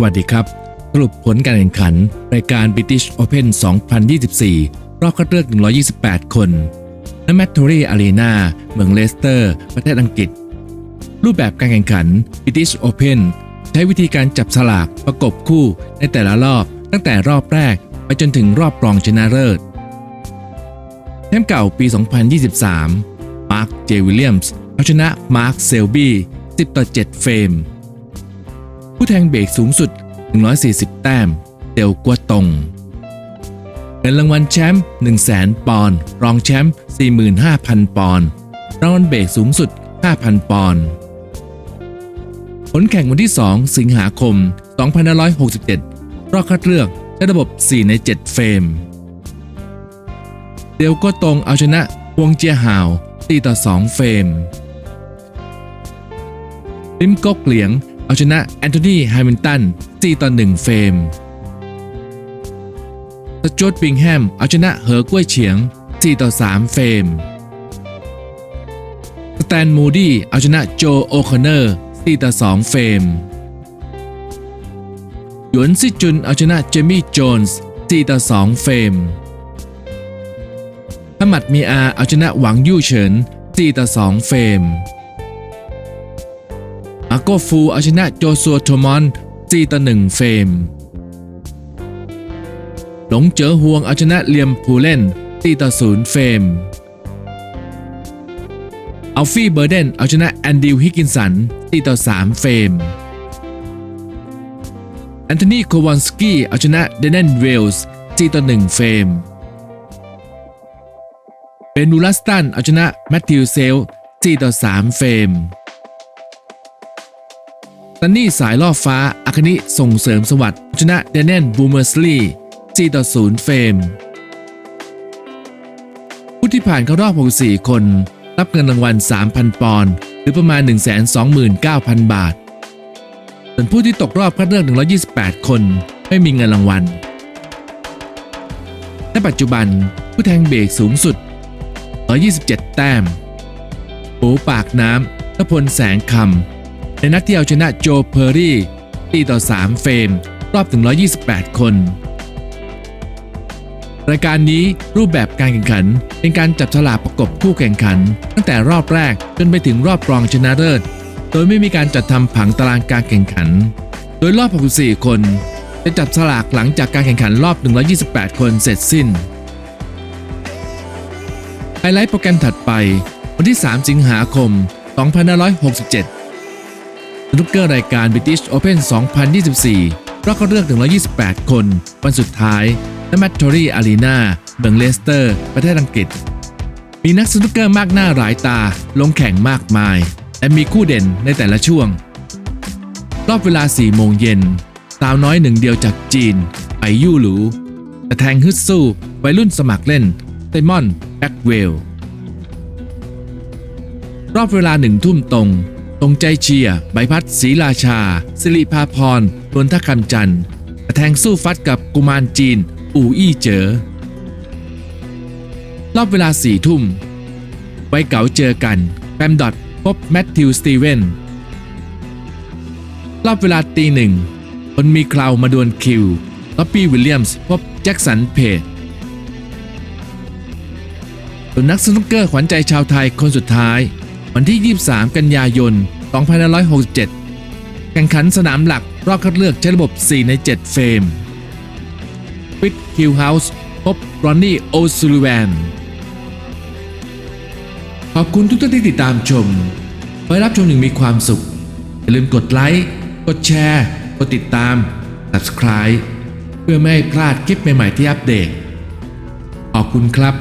สวัสดีครับ สรุปผลการแข่งขันรายการ British Open 2024 รอบคัดเลือก 128 คนณแมตทอรีอารีนาเมืองเลสเตอร์ ประเทศอังกฤษ รูปแบบการแข่งขัน British Open ใช้วิธีการจับสลากประกบคู่ในแต่ละรอบ ตั้งแต่รอบแรกไปจนถึงรอบรองชนะเลิศแชมป์เก่าปี 2023 มาร์ค เจวิลเลียมส์เอาชนะมาร์ค เซลบี้ 10 ต่อ 7 เฟรม ผู้แทงเบรกสูงสุด 140 แต้มเดลกัวตงเงินรางวัลแชมป์100,000 ปอนด์รองแชมป์45,000 ปอนด์รางวัลเบรกสูงสุด 5,000 ปอนด์ผลแข่งวันที่ 2 สิงหาคม 2567 รอบคัดเลือกใช้ระบบ 4 ใน 7 เฟรม เดลก็ตรงเอาชนะฮวงเจียหาว4ต่อ 2 เฟรมลิมก๊กเหลียง เอาชนะแอนโทนีไฮมิลตัน4ต่อ1เฟรมสจวตบิงแฮมเอาชนะเหอกล้วยเฉียง 4 ต่อ 3 เฟรม สแตนมูดี้เอาชนะโจโอคอนเนอร์ 4 ต่อ 2 เฟรม หยวนซิจุนเอาชนะเจมี่โจนส์ 4 ต่อ 2 เฟรมฮัมมัดมีอาเอาชนะหวังยู่เฉิน 4 ต่อ 2 เฟรม อาโกฟูเอาชนะโจซัวโทมอน4ต่อ1เฟรม หลงเจอฮวงเอาชนะเลียมพูเล่น4ต่อ0เฟรม อัลฟี่เบอร์เดนเอาชนะแอนดิวฮิกกินสัน4ต่อ3เฟรม แอนโทนีโควอนสกี้เอาชนะเดนเนนเวลส์4ต่อ1เฟรมเบนูลัสตันเอาชนะแมตติวเซล4ต่อ3เฟรม ซันนี่สายล่อฟ้าอาคานิส่งเสริมสวัสดิ์ชนะเดนเนนบูเมอร์สลี4ต่อ0เฟรมผู้ที่ผ่านเข้ารอบ 64 คน รับเงินรางวัล 3,000 ปอนด์หรือประมาณ 129,000 บาท ส่วนผู้ที่ตกรอบคัดเลือก 128 คนไม่มีเงินรางวัลในปัจจุบันผู้แทงเบรกสูงสุด 127 แต้มโอปากน้ำทพลแสงคำ ในนัดที่เอาชนะโจเพอร์รี่ตีต่อ 3 เฟรม รอบถึง 128 คน รายการนี้รูปแบบการแข่งขัน เป็นการจับฉลากประกบคู่แข่งขัน ตั้งแต่รอบแรกจนไปถึงรอบรองชนะเลิศ โดยไม่มีการจัดทำผังตารางการแข่งขัน โดยรอบ 64 คน จะจับฉลากหลังจากการแข่งขันรอบ 128 คนเสร็จสิ้น ไฮไลท์โปรแกรมถัดไป วันที่ 3 สิงหาคม 2567 สนุกเกอร์รายการ British Open 2024 รอบคัดเลือกถึง128 คน วันสุดท้ายณแมตทอรี่อารีนาเมืองเลสเตอร์ ประเทศอังกฤษ มีนักสนุกเกอร์มากหน้าหลายตา ลงแข่งมากมาย และมีคู่เด่นในแต่ละช่วง รอบเวลา 4 โมงเย็นสาวน้อยหนึ่งเดียวจากจีน ไปยู่หลูแต่แทงฮึดสู้วัยรุ่นสมัครเล่นไซมอนแบ็กเวลรอบเวลาหนึ่งทุ่มตรง ตรงใจเชียร์ใบพัดศรีราชา สิริภาพรนวลทคำจันทร์แทงสู้ฟัดกับกุมารจีน อู่อี้เจ๋อรอบเวลาสี่ทุ่ม ไวเก๋าเจอกันแปมดอทพบแมทธิวสตีเวนรอบเวลาตีหนึ่งคนมีคราวมาดวลคิวล็อบบี้วิลเลียมส์พบแจ็คสันเพจส่วนนักสนุกเกอร์ขวัญใจชาวไทยคนสุดท้าย วันที่ 23 กันยายน 2567 แข่งขันสนามหลักรอบคัดเลือกใช้ระบบ 4 ใน 7 เฟรมฟิตคิวเฮาส์พบรอนนี่โอซูลิแวนขอบคุณทุกท่านที่ติดตามชมขอให้รับชมอย่างมีความสุข อย่าลืมกดไลค์ กดแชร์ กดติดตาม subscribe เพื่อไม่ให้พลาดคลิปใหม่ ๆ ที่อัปเดต ขอบคุณครับ